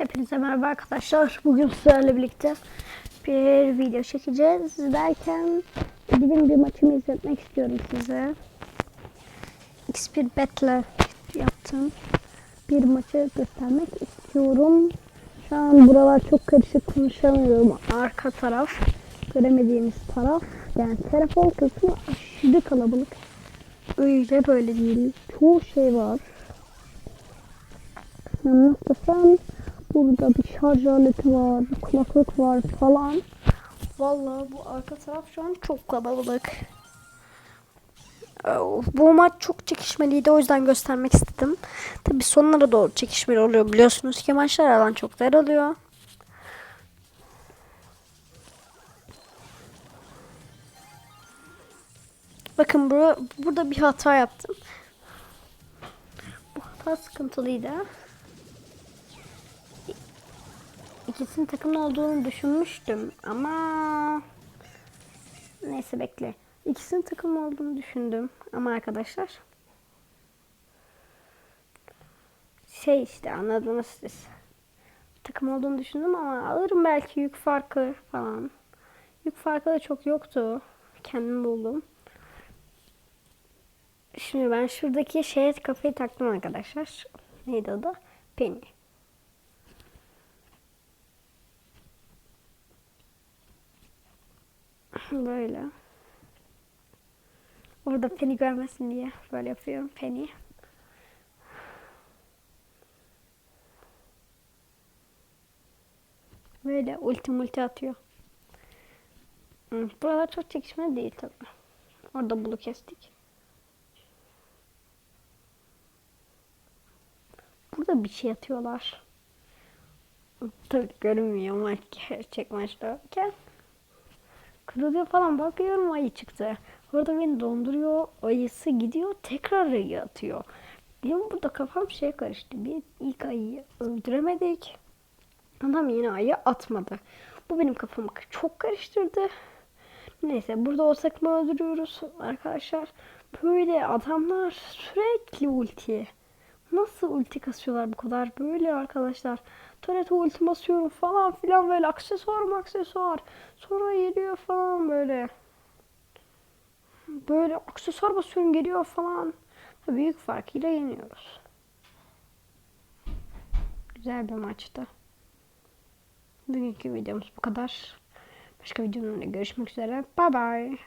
Hepinize merhaba arkadaşlar. Bugün sizlerle birlikte bir video çekeceğiz. Derken gidin bir maçımı izletmek istiyorum size. X1 Battle yaptım. Bir maçı göstermek istiyorum. Şu an buralar çok karışık konuşamıyorum. Arka taraf, göremediğiniz taraf. Yani telefon kısmı aşırı kalabalık. Öyle böyle değil. Çoğu şey var. Anlatsam burada bir şarj aleti var, kulaklık var falan. Vallahi bu arka taraf şu an çok kalabalık. Oh, Bu maç çok çekişmeliydi o yüzden göstermek istedim. Tabi sonlara doğru çekişmeli oluyor biliyorsunuz ki maçlar alan çok daralıyor. Bakın bura, burada bir hata yaptım. Bu hata sıkıntılıydı. İkisinin takımlı olduğunu düşünmüştüm ama neyse bekle. İkisinin takımlı olduğunu düşündüm ama arkadaşlar şey işte anladınız siz. Takım olduğunu düşündüm ama alırım belki yük farkı falan. Yük farkı da çok yoktu. Kendim buldum. Şimdi ben şuradaki şeye kafayı taktım arkadaşlar. Neydi adı? Penny. Böyle. Orada Penny görmesin diye böyle yapıyorum Penny. Böyle ulti multi atıyor. Hı, Buralar çok çekişmeli değil tabi. Orada bulu kestik. Burada bir şey atıyorlar. Tabii görünmüyor maç gerçek. Kırılıyor falan bakıyorum ayı çıktı. Orada beni donduruyor. Ayısı gidiyor tekrar ayı atıyor. Benim burada kafam şey karıştı. Bir ilk ayıyı öldüremedik. Adam yine ayı atmadı. Bu benim kafamı çok karıştırdı. Neyse burada olsak mı öldürüyoruz arkadaşlar. Böyle adamlar sürekli ulti. Nasıl ulti kasıyorlar bu kadar? Böyle arkadaşlar. Turret'e ulti basıyorum falan filan böyle aksesuar aksesuar. Sonra geliyor falan böyle. Böyle aksesuar basıyorum geliyor falan. Büyük farkıyla yeniyoruz. Güzel bir maçtı. Bugünkü videomuz bu kadar. Başka videomda görüşmek üzere. Bye bye.